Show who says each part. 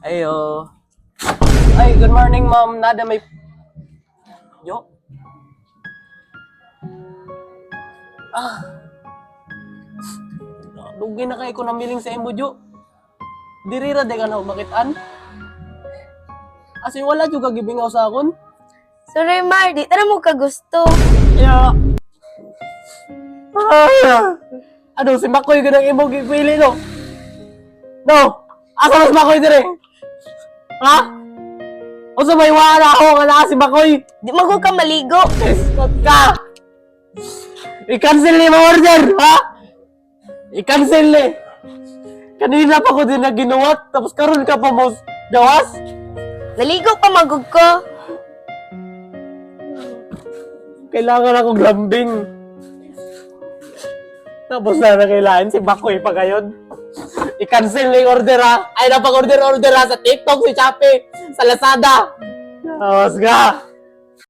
Speaker 1: Ayo. Ay, good morning, ma'am. Nada may... Yo? Ah. Dugi na kay ko namiling sa imbo, Jo. Dirira de ka na makitaan. Asin wala juga gibingaw sa akon.
Speaker 2: Sorry, Mar. Di tara mo ka gusto.
Speaker 1: Ya. Ah. Ano, si Makoy ganang imo gipili, no? No! Asa mas Makoy dire? Ha? O sa may wala ako nga naa si Makoy?
Speaker 2: Di magod ka maligo.
Speaker 1: Escot ka! I-cancel ni mo order, ha? I-cancel ni. Kanina pa ko din na ginuwat, tapos karon ka pa mo gawas?
Speaker 2: Naligo pa magod ko.
Speaker 1: Kailangan akong lambing. Tapos na na kailangan si Bakoy pa ngayon. I-cancel na yung order ha. Ay, napag-order-order ha sa TikTok, si Chape, sa Lazada. Awas ka.